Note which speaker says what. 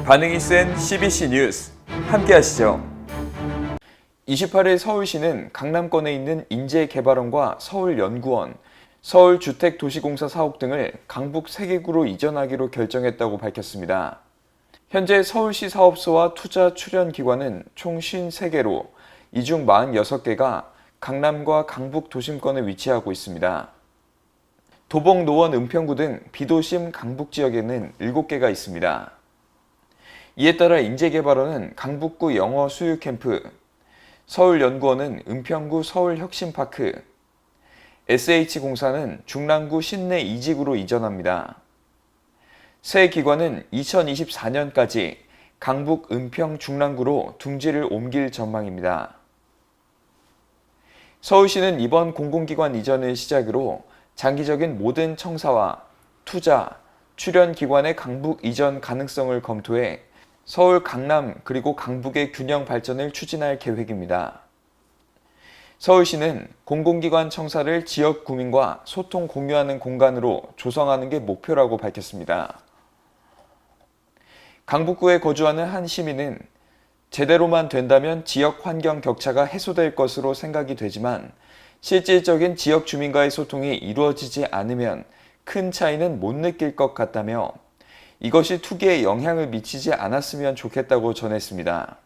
Speaker 1: 반응이 센 CBC 뉴스 함께 하시죠. 28일 서울시는 강남권에 있는 인재개발원과 서울연구원, 서울주택도시공사 사옥 등을 강북 세계구로 이전하기로 결정했다고 밝혔습니다. 현재 서울시 사업소와 투자 출연 기관은 총 53개로 이 중 46개가 강남과 강북 도심권에 위치하고 있습니다. 도봉, 노원, 은평구 등 비도심 강북 지역에는 7개가 있습니다. 이에 따라 인재개발원은 강북구 영어 수유 캠프, 서울연구원은 은평구 서울혁신파크, SH공사는 중랑구 신내 이직으로 이전합니다. 새 기관은 2024년까지 강북 은평 중랑구로 둥지를 옮길 전망입니다. 서울시는 이번 공공기관 이전을 시작으로 장기적인 모든 청사와 투자, 출연 기관의 강북 이전 가능성을 검토해 서울 강남 그리고 강북의 균형 발전을 추진할 계획입니다. 서울시는 공공기관 청사를 지역 구민과 소통 공유하는 공간으로 조성하는 게 목표라고 밝혔습니다. 강북구에 거주하는 한 시민은 제대로만 된다면 지역 환경 격차가 해소될 것으로 생각이 되지만 실질적인 지역 주민과의 소통이 이루어지지 않으면 큰 차이는 못 느낄 것 같다며 이것이 투기에 영향을 미치지 않았으면 좋겠다고 전했습니다.